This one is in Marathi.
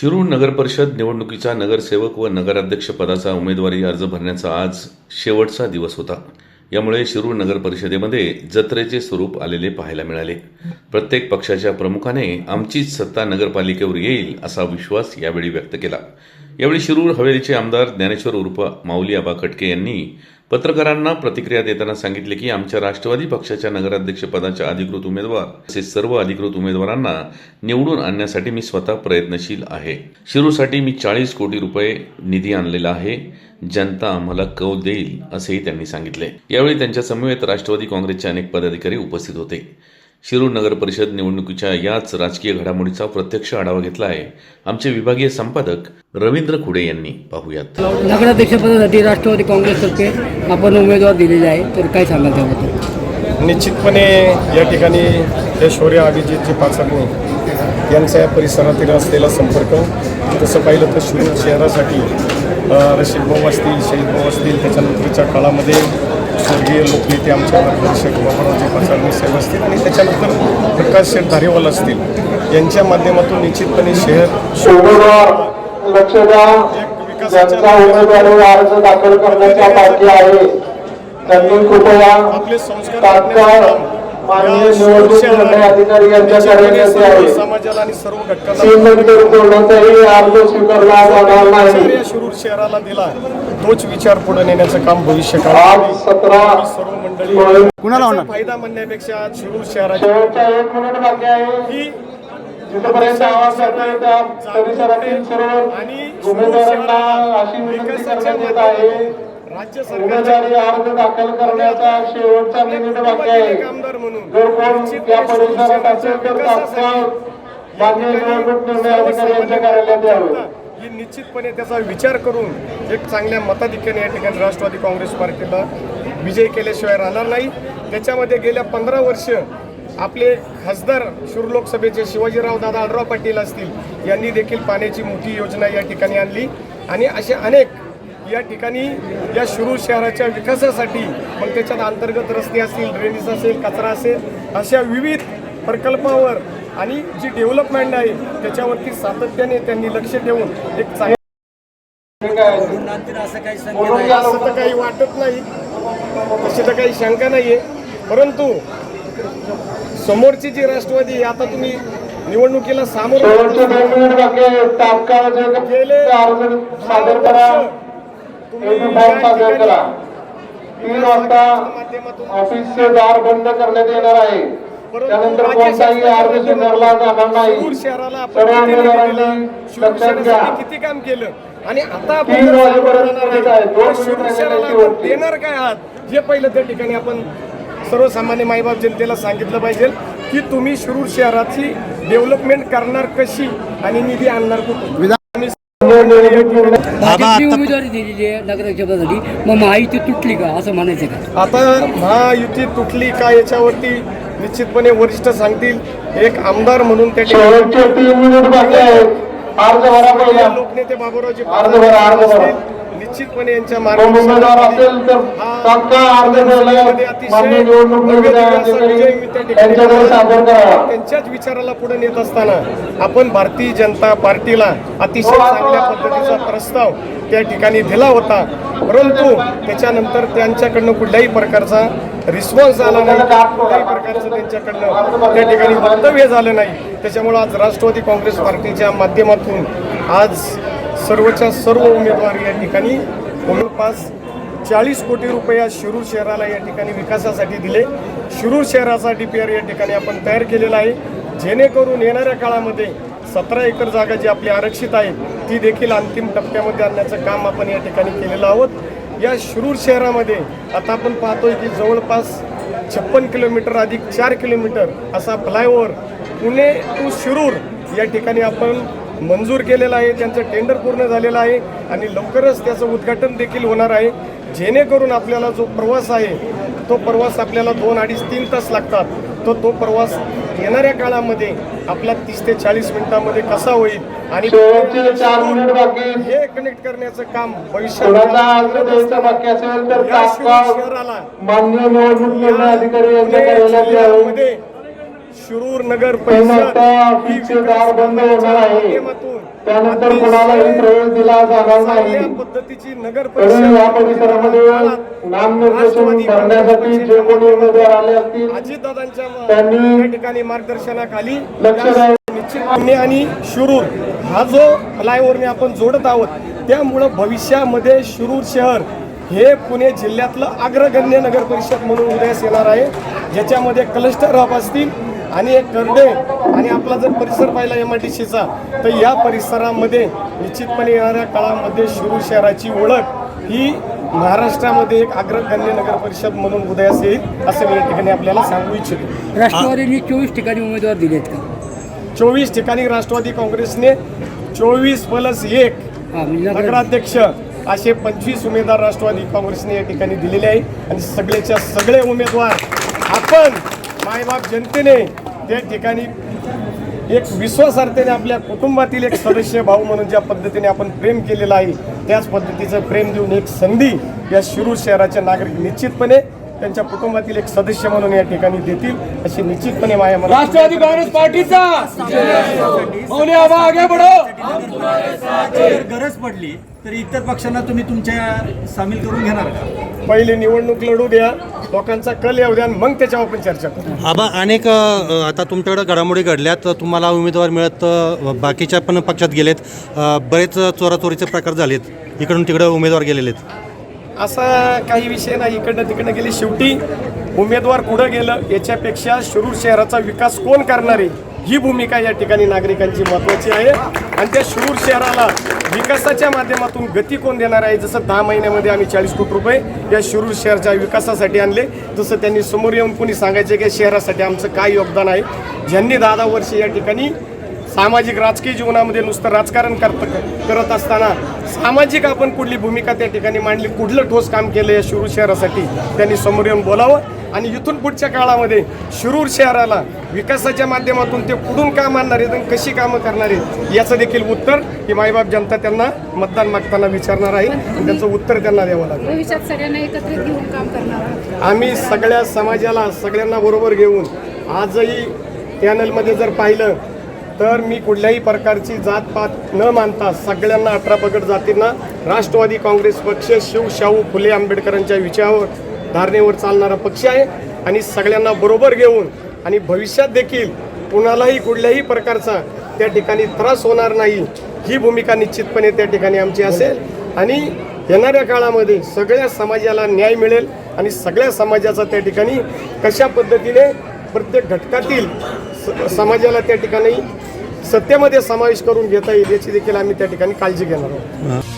शिरूर नगर परिषद निवडणुकीचा नगरसेवक व नगराध्यक्ष पदाचा उमेदवारी अर्ज भरण्याचा आज शेवटचा दिवस होता. यामुळे शिरूर नगर परिषदेमध्ये जत्रेचे स्वरूप आलेले पाहायला मिळाले. प्रत्येक पक्षाच्या प्रमुखाने आमचीच सत्ता नगरपालिकेवर येईल असा विश्वास यावेळी व्यक्त केला. यावेळी शिरूर हवेलीचे आमदार ज्ञानेश्वर उर्फ माऊली आबा खटके यांनी पत्रकारांना प्रतिक्रिया देताना सांगितले की आमच्या राष्ट्रवादी पक्षाच्या नगराध्यक्षपदाच्या अधिकृत उमेदवार तसेच सर्व अधिकृत उमेदवारांना निवडून आणण्यासाठी मी स्वतः प्रयत्नशील आहे. शिरूसाठी मी चाळीस कोटी रुपये निधी आणलेला आहे. जनता आम्हाला कौल देईल असेही त्यांनी सांगितले. यावेळी त्यांच्या समवेत राष्ट्रवादी काँग्रेसचे अनेक पदाधिकारी उपस्थित होते. शिरूर नगर परिषद निवडणुकीच्या याच राजकीय घडामोडीचा प्रत्यक्ष आढावा घेतला आहे आमचे विभागीय संपादक रवींद्र खुडे यांनी पाहुयात. नगराध्यक्षपदासाठी राष्ट्रवादी काँग्रेसतर्फे आपण उमेदवार दिलेले आहे तर काय सांगाल त्याबद्दल? निश्चितपणे या ठिकाणी हे शौर्य अभिजितजी पाचरणे यांचा या परिसरातील असलेला संपर्क तसं पाहिलं तर शिरूर शहरासाठी रशीद भाऊ असतील शहीद भाऊ असतील त्याच्यानंतरच्या काळामध्ये स्वर्गीय लोकनेते आमच्या नगरसेवक बाबारावजी पाचारणे साहेब असतील आणि त्याच्यानंतर प्रकाश शेठ धारेवाल असतील यांच्या माध्यमातून निश्चितपणे शहर दाखल करण्याच्या बाकी आहे. त्यांनी कृपया आपले संस्कार माननीय निवडणूक निर्णय अधिकारी आहे. समाजाला आणि सर्व घटकांना कोणाचाही अर्ज स्वीकारला जाणार नाही. या शिरूर शहराला दिला तोच विचार पुढे नेण्याचं काम भविष्य आज सतरा सर्व मंडळी कुणाला होणार? फायदा म्हणण्यापेक्षा आज शिरूर शहराच्या शेवटचा एक मिनिट बाकी आहे. ही जिथपर्यंत आवाज परिसरातील सर्व आणि उमेदवारांना अशी विनंती करण्यात येत आहे. राज्य उमेदवारी सरकारच्या अर्ज दाखल करण्याचा शेवटचा मिनिट बाकी आहे. एक आमदार म्हणून जर कोण या परिसरात असेल तर तात्काळ मान्य निवडणूक निर्णय अधिकारी यांच्या कार्यालयात यावे. ही निश्चितपणे त्याचा विचार करून एक चांगल्या मताधिक्याने या ठिकाणी राष्ट्रवादी काँग्रेस पार्टीला विजय केल्याशिवाय राहणार नाही. त्याच्यामध्ये गेल्या पंधरा वर्ष आपले खासदार शिरूर लोकसभेचे शिवाजीराव दादा आडराव पाटील असतील यांनी देखील पाण्याची मोठी योजना या ठिकाणी आणली. आणि असे अनेक या ठिकाणी या शिरूर शहराच्या विकासासाठी मग त्याच्यात अंतर्गत रस्ते असतील ड्रेनेज असेल कचरा असेल अशा विविध प्रकल्पावर आणि जी डेव्हलपमेंट आहे त्याच्यावरती सातत्याने त्यांनी लक्ष ठेवून एक चांगलं असं तर काही वाटत नाही तशी तर काही शंका नाही आहे परंतु समोरची जी राष्ट्रवादी आता तुम्ही निवडणुकीला सामोरं गेले फॉर्म सादर करा. तीन वाजता ऑफिसचे दार बंद करण्यात येणार आहे. त्यानंतर कोणताही अर्ज स्वीकारला जाणार नाही. शहराला सर्व उमेदवारांनी लक्षात घ्या. किती काम केलं? आणि आता तीन वाजेपर्यंत. देणार काय आहात? जे पहिलं त्या ठिकाणी आपण सर्वसामान्य मायबाप जनतेला सांगितलं पाहिजे की तुम्ही शिरूर शहराची डेव्हलपमेंट करणार कशी आणि निधी आणणार कुठून? आणि भाजपची उमेदवारी दिलेली आहे नगराध्यक्षपदासाठी. मग महायुती तुटली का? असं म्हणायचं का? आता महायुती तुटली का याच्यावरती निश्चितपणे वरिष्ठ सांगतील. एक आमदार म्हणून त्या ठिकाणी शेवटचे तीन मिनिट बाकी आहे अर्ज भरा पहिला लोकनेते बाबूरावजी अर्ज भरा, अर्ज भरा. निश्चितपणे यांच्या त्यांच्याच विचाराला पुढे नेत असताना आपण भारतीय जनता पार्टीला अतिशय चांगल्या पद्धतीचा प्रस्ताव त्या ठिकाणी दिला होता. परंतु त्याच्यानंतर त्यांच्याकडनं कुठल्याही प्रकारचा रिस्पॉन्स आला नाही. कुठल्याही प्रकारचं त्यांच्याकडनं त्या ठिकाणी वक्तव्य झालं नाही. त्याच्यामुळं आज राष्ट्रवादी काँग्रेस पार्टीच्या माध्यमातून आज सर्वच्या सर्व उमेदवार या ठिकाणी जवळपास चाळीस कोटी रुपये आज शिरूर शहराला या ठिकाणी विकासासाठी दिले. शिरूर शहराचा डी पी आर या ठिकाणी आपण तयार केलेला आहे. जेणेकरून येणाऱ्या काळामध्ये सतरा एकर जागा जी आपली आरक्षित आहे ती देखील अंतिम टप्प्यामध्ये आणण्याचं काम आपण या ठिकाणी केलेलं आहोत. या शिरूर शहरामध्ये आता आपण पाहतोय की जवळपास छप्पन किलोमीटर अधिक चार किलोमीटर असा फ्लायओव्हर पुणे टू शिरूर या ठिकाणी आपण मंजूर केलेला आहे त्यांचं टेंडर पूर्ण झालेलं आहे आणि लवकरच त्याचं उद्घाटन देखील होणार आहे. जेणेकरून आपल्याला जो प्रवास आहे तो प्रवास आपल्याला दोन अडीच तीन तास लागतात. तो तो प्रवास येणाऱ्या काळामध्ये आपला तीस ते चाळीस मिनिटामध्ये कसा होईल आणि हे कनेक्ट करण्याचं काम तात्काळ शहराला शिरूर नगर परिषद ही माध्यमातून त्यानंतर कुणालाही प्रवेश दिला जाणार नाही. पद्धतीची नगर या परिसरामध्ये नामनिर्देशन भरण्यासाठी जे कोणी उमेदवार आले असतील अजितदादांच्या त्यांनी त्या ठिकाणी मार्गदर्शनाखाली लक्ष. निश्चित आणि शिरूर हा जो फ्लायओव्हरने आपण जोडत आहोत त्यामुळं भविष्यामध्ये शिरूर शहर हे पुणे जिल्ह्यातलं अग्रगण्य नगर परिषद म्हणून उदयास येणार आहे. ज्याच्यामध्ये क्लस्टर हब असतील आणि एक करडे आणि आपला जर परिसर पाहिला एम आय डी सीचा तर या परिसरामध्ये निश्चितपणे येणाऱ्या काळामध्ये शिरूर शहराची ओळख ही महाराष्ट्रामध्ये एक अग्रगण्य नगर परिषद म्हणून उदयास येईल असं मी या ठिकाणी आपल्याला सांगू इच्छितो. राष्ट्रवादीने चोवीस ठिकाणी उमेदवार दिलेत का? चोवीस ठिकाणी राष्ट्रवादी काँग्रेसने चोवीस प्लस एक म्हणजे नगर- नगराध्यक्ष असे पंचवीस उमेदवार राष्ट्रवादी काँग्रेसने या ठिकाणी दिलेले आहे. आणि सगळेच्या सगळे उमेदवार आपण मायबाप जनतेने त्या ठिकाणी एक विश्वासार्थेने आपल्या कुटुंबातील एक सदस्य भाऊ म्हणून ज्या पद्धतीने आपण प्रेम केलेलं आहे त्याच पद्धतीचं प्रेम देऊन एक संधी या शिरूर शहराचे नागरिक निश्चितपणे त्यांच्या कुटुंबातील एक सदस्य म्हणून या ठिकाणी देतील अशी निश्चितपणे माझ्या मनात राष्ट्रवादी काँग्रेस पार्टीचा! आगे गरज पडली. तर इतर पक्षांना तुम्ही तुमच्या सामील करून घेणार का? पहिले निवडणूक लढू द्या लोकांचा कल येऊ द्या आणि मग त्याच्यावर आपण चर्चा करू. आबा अनेक अ, आता तुमच्याकडे घडामोडी घडल्यात तुम्हाला उमेदवार मिळत अ, बाकीच्या पण पक्षात गेलेत. अ, बरेच चोराचोरीचे प्रकार झालेत. इकडून तिकडे उमेदवार गेलेले आहेत. असा काही विषय नाही. इकडनं तिकडनं गेले शेवटी. उमेदवार कुठं गेलं? याच्यापेक्षा शिरूर शहराचा विकास कोण करणार आहे? ही भूमिका या ठिकाणी नागरिकांची महत्त्वाची आहे. आणि त्या शिरूर शहराला विकासाच्या माध्यमातून गती कोण देणार आहे? जसं दहा महिन्यामध्ये आम्ही चाळीस कोटी रुपये या शिरूर शहराच्या विकासासाठी आणले. जसं त्यांनी समोर येऊन कोणी सांगायचे की शहरासाठी आमचं काय योगदान आहे? ज्यांनी दहा दहा वर्ष या ठिकाणी सामाजिक राजकीय जीवनामध्ये नुसतं राजकारण करत करत असताना सामाजिक आपण कुठली भूमिका त्या ठिकाणी मांडली? कुठलं ठोस काम केलं या शिरूर शहरासाठी? त्यांनी समोर येऊन बोलावं. आणि इथून पुढच्या काळामध्ये शिरूर शहराला विकासाच्या माध्यमातून ते कुठून काम आणणार आहेत आणि कशी कामं करणार आहेत याचं देखील उत्तर ही मायबाप जनता त्यांना मतदान मागताना विचारणार आहे. त्याचं उत्तर त्यांना द्यावं लागेल. आम्ही सगळ्या समाजाला सगळ्यांना बरोबर घेऊन आजही पॅनलमध्ये जर पाहिलं तर मी कुठल्याही प्रकारची जातपात न मानता सगळ्यांना अठरा पगड जातींना राष्ट्रवादी काँग्रेस पक्ष शिव शाहू फुले आंबेडकरांच्या विचारावर धारणेवर चालणारा पक्ष आहे आणि सगळ्यांना बरोबर घेऊन आणि भविष्यात देखील कुणालाही कुठल्याही प्रकारचा त्या ठिकाणी त्रास होणार नाही ही भूमिका निश्चितपणे त्या ठिकाणी आमची असेल. आणि येणाऱ्या काळामध्ये सगळ्या समाजाला न्याय मिळेल आणि सगळ्या समाजाचा त्या ठिकाणी कशा पद्धतीने प्रत्येक घटकातील स- समाजाला त्या ठिकाणी सत्तेमध्ये समावेश करून घेता येईल याची देखील आम्ही त्या ठिकाणी काळजी घेणार आहोत.